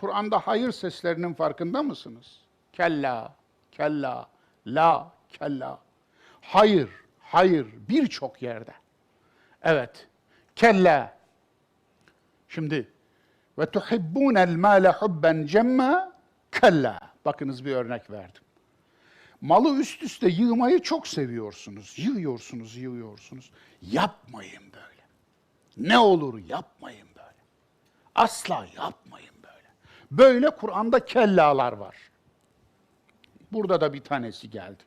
Kur'an'da hayır seslerinin farkında mısınız? Kella, kella, la, kella. Hayır, hayır birçok yerde. Evet. Kella. Şimdi ve tuhibbunel mâle hubben cemma kella. Bakınız bir örnek verdim. Malı üst üste yığmayı çok seviyorsunuz. Yığıyorsunuz, yığıyorsunuz. Yapmayın böyle. Ne olur yapmayın böyle. Asla yapmayın. Böyle Kur'an'da kellalar var. Burada da bir tanesi geldi.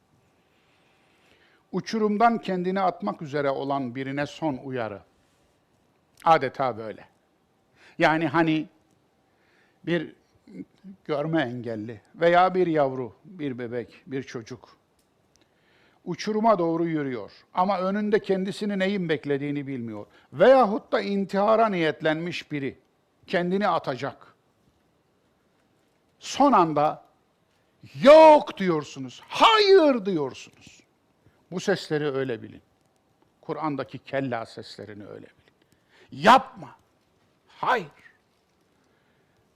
Uçurumdan kendini atmak üzere olan birine son uyarı. Adeta böyle. Yani hani bir görme engelli veya bir yavru, bir bebek, bir çocuk uçuruma doğru yürüyor ama önünde kendisini neyin beklediğini bilmiyor. Veyahut da intihara niyetlenmiş biri kendini atacak. Son anda yok diyorsunuz, hayır diyorsunuz. Bu sesleri öyle bilin. Kur'an'daki kella seslerini öyle bilin. Yapma. Hayır.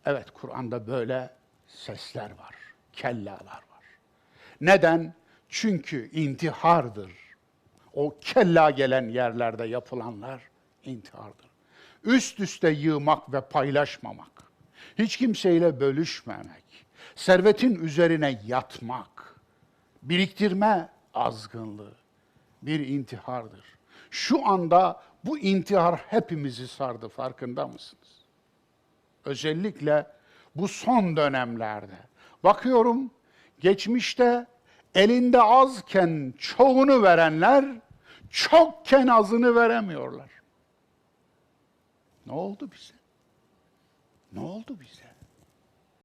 Evet Kur'an'da böyle sesler var. Kellalar var. Neden? Çünkü intihardır. O kella gelen yerlerde yapılanlar intihardır. Üst üste yığmak ve paylaşmamak. Hiç kimseyle bölüşmemek. Servetin üzerine yatmak. Biriktirme azgınlığı bir intihardır. Şu anda bu intihar hepimizi sardı farkında mısınız? Özellikle bu son dönemlerde. Bakıyorum geçmişte elinde azken çoğunu verenler çokken azını veremiyorlar. Ne oldu bize? Ne oldu bize?